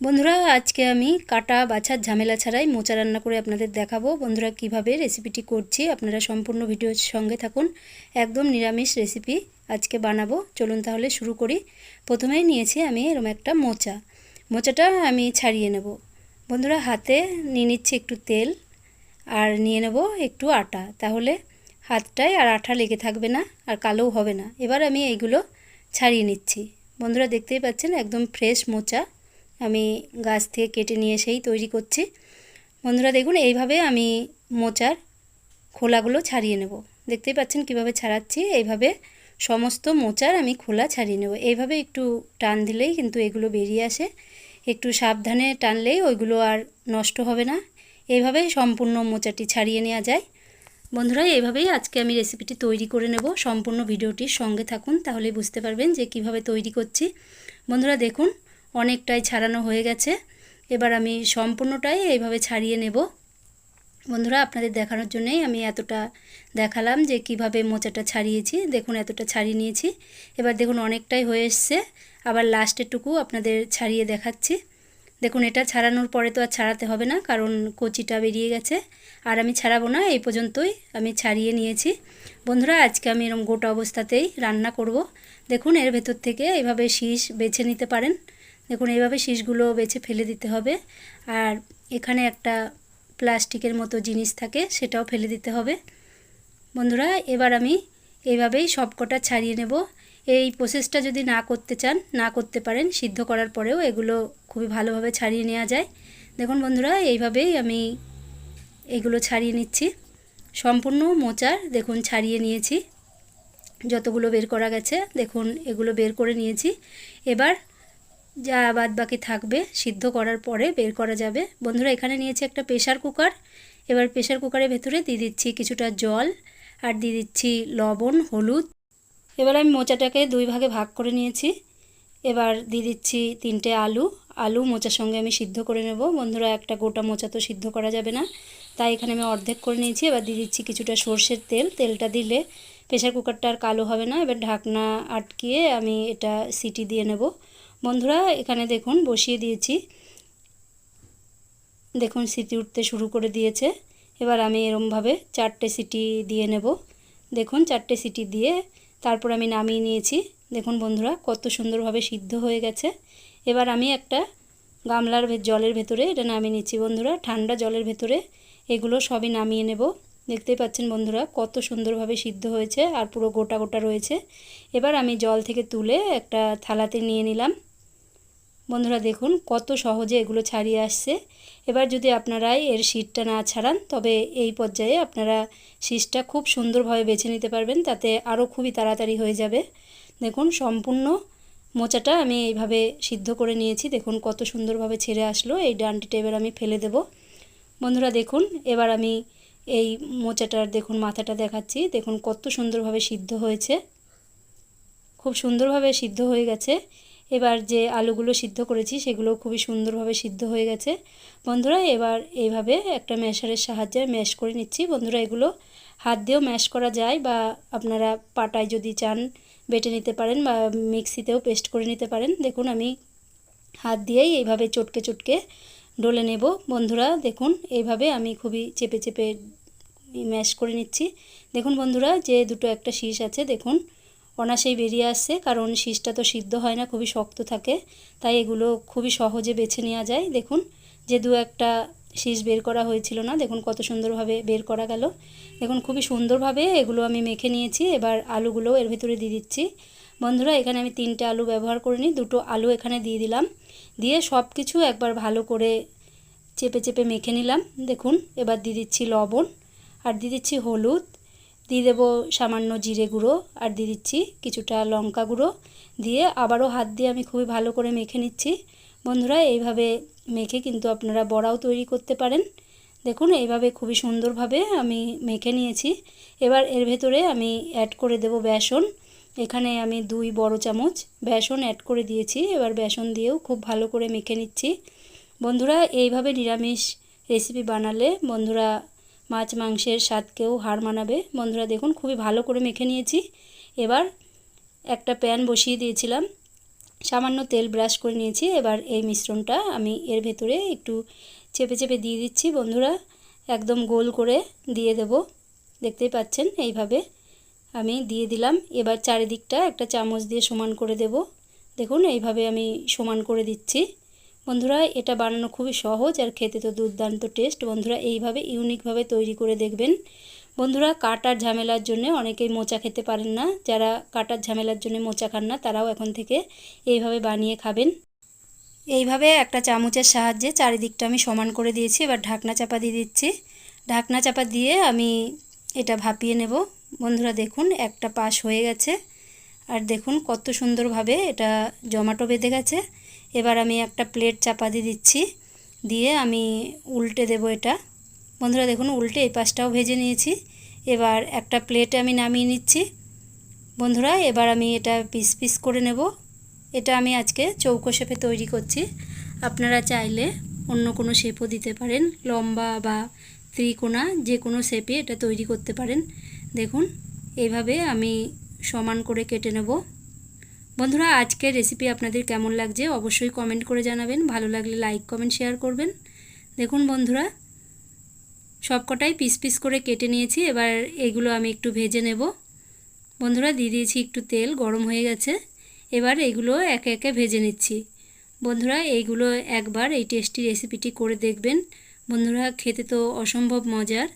বন্ধুরা, আজকে আমি কাটা বাছার ঝামেলা ছাড়াই মোচা রান্না করে আপনাদের দেখাবো। বন্ধুরা, কীভাবে রেসিপিটি করছি আপনারা সম্পূর্ণ ভিডিওর সঙ্গে থাকুন। একদম নিরামিষ রেসিপি আজকে বানাবো। চলুন তাহলে শুরু করি। প্রথমেই নিয়েছি আমি এরম একটা মোচা। মোচাটা আমি ছাড়িয়ে নেব। বন্ধুরা, হাতে নিয়ে নিচ্ছি একটু তেল আর নিয়ে নেব একটু আটা। তাহলে হাতটায় আর আঠা লেগে থাকবে না আর কালোও হবে না। এবার আমি এইগুলো ছাড়িয়ে নিচ্ছি। বন্ধুরা, দেখতেই পাচ্ছেন একদম ফ্রেশ মোচা। আমি গাছ থেকে কেটে নিয়ে এসেই তৈরি করছি। বন্ধুরা দেখুন, এইভাবে আমি মোচার খোলাগুলো ছাড়িয়ে নেব। দেখতেই পাচ্ছেন কীভাবে ছাড়াচ্ছি? এইভাবে সমস্ত মোচার আমি খোলা ছাড়িয়ে নেব। এইভাবে একটু টান দিলেই কিন্তু এগুলো বেরিয়ে আসে। একটু সাবধানে টানলেই ওইগুলো আর নষ্ট হবে না। এইভাবেই সম্পূর্ণ মোচাটি ছাড়িয়ে নেওয়া যায়। বন্ধুরা, এইভাবেই আজকে আমি রেসিপিটি তৈরি করে নেব। সম্পূর্ণ ভিডিওটির সঙ্গে থাকুন তাহলে বুঝতে পারবেন যে কীভাবে তৈরি করছি। বন্ধুরা দেখুন অনেকটাই ছাড়ানো হয়ে গেছে। এবার আমি সম্পূর্ণটাই এইভাবে ছাড়িয়ে নেব। বন্ধুরা, আপনাদের দেখানোর জন্যই আমি এতটা দেখালাম যে কীভাবে মোচাটা ছাড়িয়েছি। দেখুন, এতটা ছাড়িয়ে নিয়েছি। এবার দেখুন, অনেকটাই হয়ে এসছে। আবার লাস্টেরটুকু আপনাদের ছাড়িয়ে দেখাচ্ছি। দেখুন, এটা ছাড়ানোর পরে তো আর ছাড়াতে হবে না, কারণ কচিটা বেরিয়ে গেছে। আর আমি ছাড়াবো না, এই পর্যন্তই আমি ছাড়িয়ে নিয়েছি। বন্ধুরা, আজকে আমি এরকম গোটা অবস্থাতেই রান্না করব। দেখুন, এর ভেতর থেকে এইভাবে শীষ বেছে নিতে পারেন। দেখুন, এইভাবে শীষগুলো বেছে ফেলে দিতে হবে। আর এখানে একটা প্লাস্টিকের মতো জিনিস থাকে, সেটাও ফেলে দিতে হবে। বন্ধুরা, এবার আমি এইভাবেই সবকটা ছাড়িয়ে নেব। এই প্রসেসটা যদি না করতে চান, না করতে পারেন, সিদ্ধ করার পরেও এগুলো খুবই ভালোভাবে ছাড়িয়ে নেওয়া যায়। দেখুন বন্ধুরা, এইভাবেই আমি এগুলো ছাড়িয়ে নিচ্ছি। সম্পূর্ণ মোচার দেখুন, ছাড়িয়ে নিয়েছি। যতগুলো বের করা গেছে, দেখুন, এগুলো বের করে নিয়েছি। এবার যা বাদ বাকি থাকবে সিদ্ধ করার পরে বের করা যাবে। বন্ধুরা, এখানে নিয়েছি একটা প্রেশার কুকার। এবার প্রেশার কুকারের ভেতরে দিয়ে দিচ্ছি কিছুটা জল আর দিয়ে দিচ্ছি লবণ, হলুদ। এবার আমি মোচাটাকে দুই ভাগে ভাগ করে নিয়েছি। এবার দিয়ে দিচ্ছি তিনটে আলু। আলু মোচার সঙ্গে আমি সিদ্ধ করে নেব। বন্ধুরা, একটা গোটা মোচা তো সিদ্ধ করা যাবে না। তাই এখানে আমি অর্ধেক করে নিয়েছি। এবার দিয়ে দিচ্ছি কিছুটা সর্ষের তেল। তেলটা দিলে প্রেশার কুকারটা আর কালো হবে না। এবার ঢাকনা আটকিয়ে আমি এটা সিটি দিয়ে নেব। বন্ধুরা, এখানে দেখুন, বসিয়ে দিয়েছি। দেখুন, সিটি উঠতে শুরু করে দিয়েছে। এবার আমি এরমভাবে চারটে সিটি দিয়ে নেব। দেখুন, চারটে সিটি দিয়ে তারপর আমি নামিয়ে নিয়েছি। দেখুন বন্ধুরা, কত সুন্দরভাবে সিদ্ধ হয়ে গেছে। এবার আমি একটা গামলার জলের ভেতরে এটা নামিয়ে নিচ্ছি বন্ধুরা। ঠান্ডা জলের ভেতরে এগুলো সবই নামিয়ে নেব। দেখতেই পাচ্ছেন বন্ধুরা, কত সুন্দরভাবে সিদ্ধ হয়েছে আর পুরো গোটা গোটা রয়েছে। এবার আমি জল থেকে তুলে একটা থালাতে নিয়ে নিলাম। বন্ধুরা দেখুন, কত সহজে এগুলো ছাড়িয়ে আসছে। এবার যদি আপনারাই এর শীতটা না ছাড়ান, তবে এই পর্যায়ে আপনারা শীষটা খুব সুন্দরভাবে বেছে নিতে পারবেন, তাতে আরও খুবই তাড়াতাড়ি হয়ে যাবে। দেখুন, সম্পূর্ণ মোচাটা আমি এইভাবে সিদ্ধ করে নিয়েছি। দেখুন, কত সুন্দরভাবে ছেড়ে আসলো। এই ডানটিটা এবার আমি ফেলে দেব। বন্ধুরা দেখুন, এবার আমি এই মোচাটার দেখুন, মাথাটা দেখাচ্ছি। দেখুন, কত সুন্দরভাবে সিদ্ধ হয়েছে। খুব সুন্দরভাবে সিদ্ধ হয়ে গেছে। এবার যে আলুগুলো সিদ্ধ করেছি সেগুলো খুবই সুন্দরভাবে সিদ্ধ হয়ে গেছে। বন্ধুরা, এবার এইভাবে একটা ম্যাশারের সাহায্যে ম্যাশ করে নিচ্ছি। বন্ধুরা, এগুলো হাত দিয়েও ম্যাশ করা যায় বা আপনারা পাটায় যদি চান বেটে নিতে পারেন বা মিক্সিতেও পেস্ট করে নিতে পারেন। দেখুন, আমি হাত দিয়েই এইভাবে চটকে চটকে ডলে নেব। বন্ধুরা, দেখুন, এইভাবে আমি খুবই চেপে চেপে ম্যাশ করে নিচ্ছি। দেখুন, বন্ধুরা, যে দুটো একটা শীষ আছে, দেখুন অনাসেই বেরিয়ে আসছে, কারণ শীষটা তো সিদ্ধ হয় না, খুবই শক্ত থাকে, তাই এগুলো খুবই সহজে বেছে নেওয়া যায়। দেখুন যে দু একটা শীষ বের করা হয়েছিল না, দেখুন কত সুন্দরভাবে বের করা গেল। দেখুন খুবই সুন্দরভাবে এগুলো আমি মেখে নিয়েছি, এবার আলুগুলো এর ভিতরে দিয়ে দিচ্ছি। বন্ধুরা, এখানে আমি তিনটে আলু ব্যবহার করিনি দুটো আলু এখানে দিয়ে দিলাম। দিয়ে সব কিছু একবার ভালো করে চেপে চেপে মেখে নিলাম। দেখুন, এবার দিয়ে দিচ্ছি লবণ, আর দিয়ে দিচ্ছি হলুদ। দিয়ে দেবো সামান্য জিরে গুঁড়ো আর দিয়ে দিচ্ছি কিছুটা লঙ্কা গুঁড়ো দিয়ে আবারও হাত দিয়ে আমি খুবই ভালো করে মেখে নিচ্ছি। বন্ধুরা, এইভাবে মেখে কিন্তু আপনারা বড়াও তৈরি করতে পারেন। দেখুন, এইভাবে খুবই সুন্দরভাবে আমি মেখে নিয়েছি। এবার এর ভেতরে আমি অ্যাড করে দেব বেসন। এখানে আমি দুই বড় চামচ বেসন অ্যাড করে দিয়েছি। এবার বেসন দিয়েও খুব ভালো করে মেখে নিচ্ছি। বন্ধুরা, এইভাবে নিরামিষ রেসিপি বানালে বন্ধুরা মাছ মাংসের স্বাদকেও হার মানাবে। বন্ধুরা দেখুন, খুবই ভালো করে মেখে নিয়েছি। এবার একটা প্যান বসিয়ে দিয়েছিলাম। সামান্য তেল ব্রাশ করে নিয়েছি। এবার এই মিশ্রণটা আমি এর ভেতরে একটু চেপে চেপে দিয়ে দিচ্ছি। বন্ধুরা, একদম গোল করে দিয়ে দেব। দেখতেই পাচ্ছেন, এইভাবে আমি দিয়ে দিলাম। এবার চারিদিকটা একটা চামচ দিয়ে সমান করে দেব। দেখুন, এইভাবে আমি সমান করে দিচ্ছি। বন্ধুরা, এটা বানানো খুবই সহজ আর খেতে তো দুর্দান্ত টেস্ট বন্ধুরা, এইভাবে ইউনিকভাবে তৈরি করে দেখবেন। বন্ধুরা, কাটার ঝামেলার জন্য অনেকেই মোচা খেতে পারেন না। যারা কাটার ঝামেলার জন্য মোচা খান না, তারাও এখন থেকে এইভাবে বানিয়ে খাবেন। এইভাবে একটা চামচের সাহায্যে চারিদিকটা আমি সমান করে দিয়েছি। এবার ঢাকনা চাপা দিয়ে দিচ্ছি। ঢাকনা চাপা দিয়ে আমি এটা ভাপিয়ে নেব। বন্ধুরা, দেখুন, একটা পাশ হয়ে গেছে। আর দেখুন কত সুন্দরভাবে এটা জমাটো বেঁধে গেছে। এবার আমি একটা প্লেট চাপা দিয়ে দিচ্ছি, দিয়ে আমি উল্টে দেব এটা। বন্ধুরা দেখুন, উল্টে এই পাশটাও ভেজে নিয়েছি। এবার একটা প্লেটে আমি নামিয়ে নিচ্ছি। বন্ধুরা, এবার আমি এটা পিস পিস করে নেব। এটা আমি আজকে চৌকো শেপে তৈরি করছি। আপনারা চাইলে অন্য কোনো শেপও দিতে পারেন। লম্বা বা ত্রিকোণা, যে কোনো শেপে এটা তৈরি করতে পারেন। দেখুন, এইভাবে আমি সমান করে কেটে নেব। বন্ধুরা, আজকের রেসিপি আপনাদের কেমন লাগছে অবশ্যই কমেন্ট করে জানাবেন। ভালো লাগলে লাইক কমেন্ট শেয়ার করবেন। দেখুন বন্ধুরা, সবকটাই পিস পিস করে কেটে নিয়েছি। এবার এগুলো আমি একটু ভেজে নেব। বন্ধুরা, দিয়ে দিয়েছি একটু তেল, গরম হয়ে গেছে। এবার এগুলো একে একে ভেজে নিচ্ছি। বন্ধুরা এইগুলো একবার এই টেস্টি রেসিপিটি করে দেখবেন। বন্ধুরা, খেতে তো অসম্ভব মজার।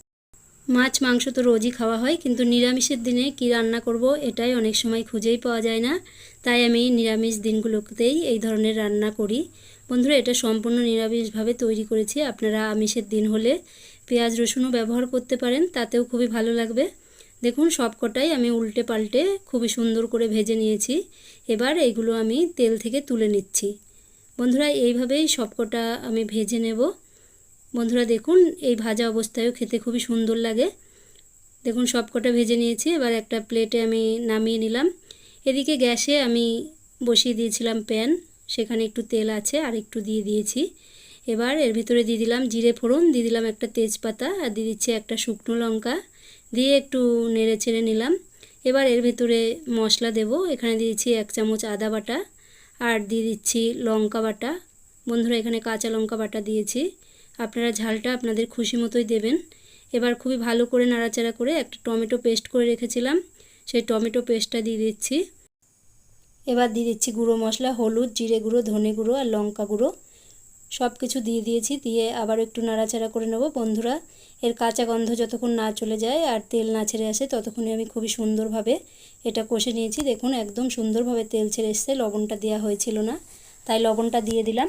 মাছ, মাংস তো রোজই খাওয়া হয়, কিন্তু নিরামিষের দিনে কি রান্না করব এটাই অনেক সময় খুঁজেই পাওয়া যায় না। তাই আমি নিরামিষ দিনগুলোতেই এই ধরনের রান্না করি। বন্ধুরা, এটা সম্পূর্ণ নিরামিষভাবে তৈরি করেছি। আপনারা আমিষের দিন হলে পেঁয়াজ, রসুনও ব্যবহার করতে পারেন, তাতেও খুবই ভালো লাগবে। দেখুন, সবকটাই আমি উল্টে পাল্টে খুবই সুন্দর করে ভেজে নিয়েছি। এবার এইগুলো আমি তেল থেকে তুলে নিচ্ছি। বন্ধুরা, এইভাবেই সবকটা আমি ভেজে নেব। বন্ধুরা দেখুন, এই ভাজা অবস্থায়ও খেতে খুবই সুন্দর লাগে। দেখুন, সবকটা ভেজে নিয়েছি, এবার একটা প্লেটে আমি নামিয়ে নিলাম। এদিকে গ্যাসে আমি বসিয়ে দিয়েছিলাম প্যান, সেখানে একটু তেল আছে আর একটু দিয়ে দিয়েছি। এবার এর ভিতরে দিয়ে দিলাম জিরে ফোড়ন, দিয়ে দিলাম একটা তেজপাতা, আর দিয়ে দিচ্ছি একটা শুকনো লঙ্কা, দিয়ে একটু নেড়ে চেড়ে নিলাম। এবার এর ভিতরে মশলা দেব, এখানে দিয়েছি এক চামচ আদা বাটা, আর দিয়ে দিচ্ছি লঙ্কা বাটা। বন্ধুরা, এখানে কাঁচা লঙ্কা বাটা দিয়েছি। আপনারা ঝালটা আপনাদের খুশি মতোই দেবেন। এবার খুবই ভালো করে নাড়াচাড়া করে একটা টমেটো পেস্ট করে রেখেছিলাম। সেই টমেটো পেস্টটা দিয়ে দিচ্ছি। এবার দিয়ে দিচ্ছি গুঁড়ো মশলা, হলুদ, জিরে গুঁড়ো, ধনে গুঁড়ো আর লঙ্কা গুঁড়ো। সব কিছু দিয়ে দিয়েছি, দিয়ে আবার একটু নাড়াচাড়া করে নেব। বন্ধুরা, এর কাঁচা গন্ধ যতক্ষণ না চলে যায় আর তেল না ছেড়ে আসে ততক্ষণই আমি খুবই সুন্দরভাবে এটা কষে নিয়েছি। দেখুন, একদম সুন্দরভাবে তেল ছেড়ে এসছে, লবণটা দেওয়া হয়েছিল না, তাই লবণটা দিয়ে দিলাম।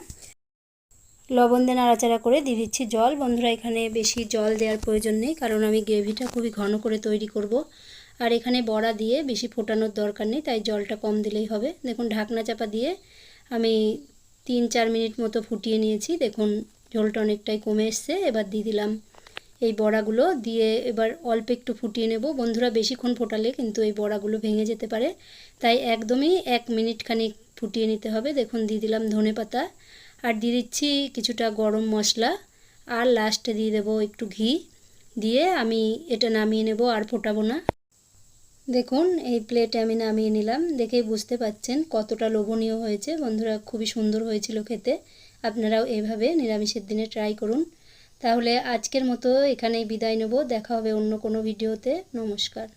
লবণ দিয়ে নাড়াচাড়া করে দিয়ে দিচ্ছি জল। বন্ধুরা, এখানে বেশি জল দেওয়ার প্রয়োজন নেই, কারণ আমি গ্রেভিটা খুবই ঘন করে তৈরি করব। আর এখানে বড়া দিয়ে বেশি ফোটানোর দরকার নেই, তাই জলটা কম দিলেই হবে। দেখুন, ঢাকনা চাপা দিয়ে আমি তিন চার মিনিট মতো ফুটিয়ে নিয়েছি। দেখুন, ঝোলটা অনেকটাই কমে এসছে। এবার দিয়ে দিলাম এই বড়াগুলো দিয়ে এবার অল্প একটু ফুটিয়ে নেব। বন্ধুরা, বেশিক্ষণ ফোটালে কিন্তু এই বড়াগুলো ভেঙে যেতে পারে। তাই একদমই এক মিনিট খানিক ফুটিয়ে নিতে হবে। দেখুন, দিয়ে দিলাম ধনে পাতা আর দিয়ে দিচ্ছি কিছুটা গরম মশলা। আর লাস্টে দিয়ে দেবো একটু ঘি। দিয়ে আমি এটা নামিয়ে নেব আর ফোটাবো না। দেখুন, এই প্লেটে আমি নামিয়ে নিলাম। দেখেই বুঝতে পাচ্ছেন কতটা লোভনীয় হয়েছে। বন্ধুরা, খুবই সুন্দর হয়েছিল খেতে। আপনারাও এভাবে নিরামিষের দিনে ট্রাই করুন। তাহলে আজকের মতো এখানেই বিদায় নেব। দেখা হবে অন্য কোনো ভিডিওতে নমস্কার।